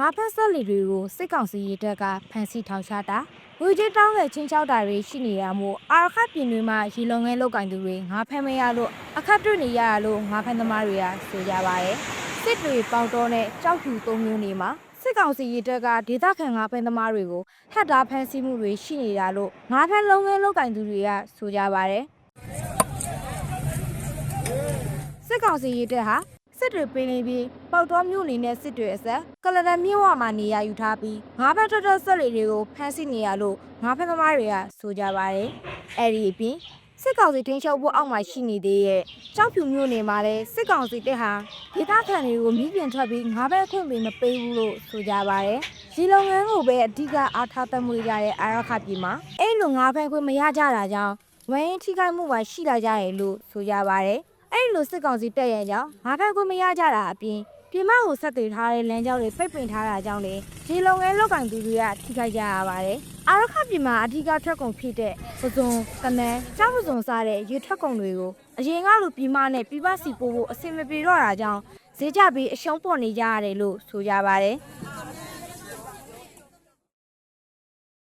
ငါးဖက်ဆက်လီတွေကိုစစ်ကောင်စီရေးတပ်ကဖမ်းဆီးထောင်ချတာငွေကြေးတောင်းတဲ့ချင်းချောက်တာတွေရှိနေရမို့အာရခပြည်တွေမှာရေလုံငယ်လောက်ကင်သူတွေငါးဖမ်းမရလို့အခက်တွေ့နေရလို့ငါးဖမ်းသမားတွေကဆိုကြပါတယ်စစ်တွေပေါတော်နဲ့ကြောက်ဖြူသုံးမျိုးနေမှာစစ်ကောင်စီရေးတပ်ကဒေသခံငါးဖမ်းသမားတွေကိုဟတ်တာဖမ်းဆီးမှုတွေရှိနေတာလို့ငါးဖမ်းလုံငယ်လောက်ကင်သူတွေကဆိုကြပါတယ်စစ်ကောင်စီရေးတပ်ဟာ စစ်တွေပင်လင်းပြီးပေါက်တော်မြို့နေတဲ့စစ်တွေအစက်ကလဒန်မြို့ဝမှာနေရယူထားပြီးငါးဖက်ထွက်ထွက်ဆက်လေတွေကိုဖမ်းဆီးနေရလို့ငါးဖက်သမားတွေကဆိုကြပါတယ်။အဲ့ဒီအပြင်စစ်ကောင်စီတင်းချုပ်ဖို့အောက်မှာရှိနေသေးရဲ့ကြောက်ဖြူမြို့နယ်မှာလည်းစစ်ကောင်စီတပ်ဟာဒေသခံတွေကိုမိပြန်ထွက်ပြီးငါးဖက်အခွင့်ပေးမပေးဘူးလို့ဆိုကြပါတယ်။ဒီလုပ်ငန်းကိုပဲအဓိကအားထားသက်မွေးကြတဲ့အာရခပြည်မှာအဲ့လိုငါးဖက်ခွင့်မရကြတာကြောင့်ဝိုင်းထိခိုက်မှုပါရှိလာကြရဲ့လို့ဆိုကြပါတယ်။ အဲ့ဒီလိုစစ်ကောင်စီတက်ရဲ့ကြောင့်ငါးဖက်ခွင့်မရကြတာအပြင်ပြည်မကိုဆက်သွယ်ထားတဲ့လမ်းကြောင်းတွေပိတ်ပင်ထားတာကြောင့်လေဒီလုံငယ်လောက်ကင်သူတွေကထိခိုက်ကြရပါတယ်။အာရခပြည်မှာအထူးထွက်ကုန်ဖြစ်တဲ့ပဇွန်ကနန်းကြောက်ပဇွန်စားတဲ့ရေထွက်ကုန်တွေကိုအရင်ကလိုပြည်မနဲ့ပြည်ပစီပို့ဖို့အဆင်မပြေတော့တာကြောင့်ဈေးကြပြီးအရှုံးပေါ်နေကြရတယ်လို့ဆိုကြပါတယ်။